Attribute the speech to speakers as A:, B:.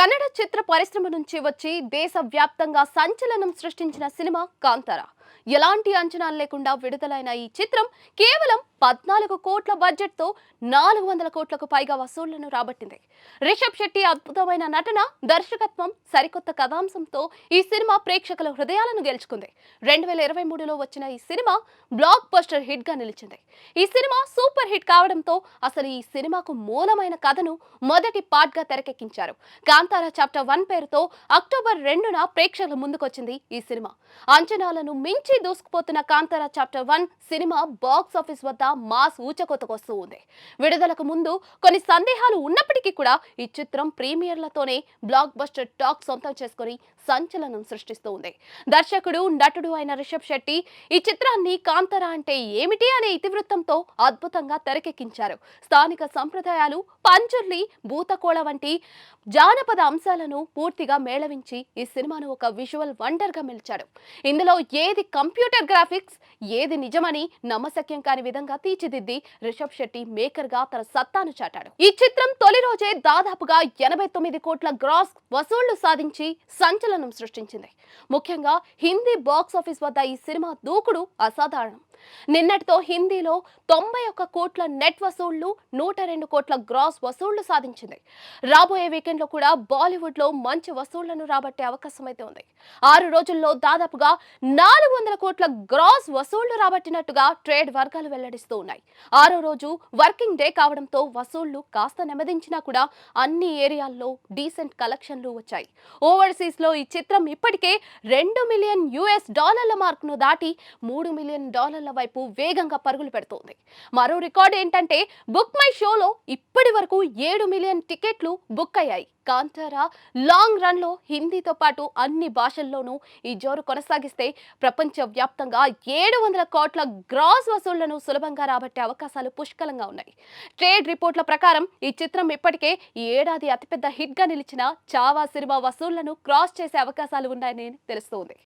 A: కన్నడ చిత్ర పరిశ్రమ నుంచి వచ్చి దేశవ్యాప్తంగా సంచలనం సృష్టించిన సినిమా కాంతారా. ఎలాంటి అంచనాలు లేకుండా విడుదలైన ఈ చిత్రం కేవలం పద్నాలుగు కోట్ల బడ్జెట్తో నాలుగు వందల కోట్లకు పైగా వసూళ్ళను రాబట్టింది. రిషబ్ శెట్టి అద్భుతమైన నటన దర్శకత్వం సరికొత్త కథాంశంతో ఈ సినిమా ప్రేక్షకుల హృదయాలను గెలుచుకుంది. రెండు వేల ఇరవై మూడులో వచ్చిన ఈ సినిమా బ్లాక్ బస్టర్ హిట్గా నిలిచింది. ఈ సినిమా సూపర్ హిట్ కావడంతో అసలు ఈ సినిమాకు మూలమైన కథను మొదటి పార్ట్గా తెరకెక్కించారు. కాంతార చాప్టర్ వన్ పేరుతో అక్టోబర్ రెండున ప్రేక్షకుల ముందుకొచ్చింది ఈ సినిమా. అంచనాలను మించి దూసుకుపోతున్న Kantara chapter one cinema box office వద్ద మాస్ ఊచకొతకొస్తూ ఉంది విడుదలకు ముందు కొన్ని సందేహాలు ఉన్నప్పటికీ కూడా ఈ చిత్రం ప్రీమియర్లతోనే బ్లాక్ బస్టర్ టాక్ సొంతం చేసుకొని సంచలనం సృష్టిస్తూ ఉంది దర్శకుడు నటుడు అయిన రిషబ్ శెట్టి ఈ చిత్రాన్ని కాంతార అంటే ఏమిటి అనే ఇతివృత్తంతో అద్భుతంగా తెరకెక్కించారు. స్థానిక సంప్రదాయాలు పంచుర్లి భూతకోళ వంటి జానపద అంశాలను పూర్తిగా మేళవించి ఈ సినిమాను ఒక విజువల్ వండర్గా గా ఇందులో ఏది కంప్యూటర్ గ్రాఫిక్స్ ఏది నిజమని నమ్మశక్యం కాని విధంగా తీర్చిదిద్ది రిషబ్ శెట్టి మేకర్గా తన సత్తాను చాటాడు. ఈ చిత్రం తొలి రోజే దాదాపుగా ఎనభై తొమ్మిది కోట్ల గ్రాస్ వసూళ్ళు సాధించి సంచలనం సృష్టించింది. ముఖ్యంగా హిందీ బాక్స్ ఆఫీస్ వద్ద ఈ సినిమా దూకుడు అసాధారణం. నిన్నటితో హిందీలో తొంభై ఒక్క కోట్ల నెట్ వసూళ్ళు నూట రెండు కోట్ల గ్రాస్ వసూళ్ళు సాధించింది. రాబోయే వీకెండ్లో కూడా బాలీవుడ్లో మంచి వసూళ్ళను రాబట్టే అవకాశం అయితే ఉంది. ఆరు రోజుల్లో దాదాపుగా నాలుగు వందల కోట్ల గ్రాస్ వసూళ్ళు రాబట్టినట్టుగా ట్రేడ్ వర్గాలు వెల్లడిస్తూ ఉన్నాయి. ఆరో రోజు వర్కింగ్ డే కావడంతో వసూళ్ళు కాస్త నెమ్మదించినా కూడా అన్ని ఏరియాల్లో డీసెంట్ కలెక్షన్లు వచ్చాయి. ఓవర్సీస్లో ఈ చిత్రం ఇప్పటికే రెండు మిలియన్ యుఎస్ డాలర్ల మార్కును దాటి మూడు మిలియన్ డాలర్ల వైపు వేగంగా పరుగులు పెడుతోంది. మరో రికార్డు ఏంటంటే బుక్ మై షోలో ఇప్పటి వరకు ఏడు మిలియన్ టికెట్లు బుక్ అయ్యాయి. కాంతారా లాంగ్ రన్లో హిందీతో పాటు అన్ని భాషల్లోనూ ఈ జోరు కొనసాగిస్తే ప్రపంచవ్యాప్తంగా ఏడు వందల కోట్ల గ్రాస్ వసూళ్ళను సులభంగా రాబట్టే అవకాశాలు పుష్కలంగా ఉన్నాయి. ట్రేడ్ రిపోర్ట్ల ప్రకారం ఈ చిత్రం ఇప్పటికే ఈ ఏడాది అతిపెద్ద హిట్గా నిలిచిన చావా సినిమా వసూళ్ళను క్రాస్ చేసే అవకాశాలు ఉన్నాయని తెలుస్తోంది.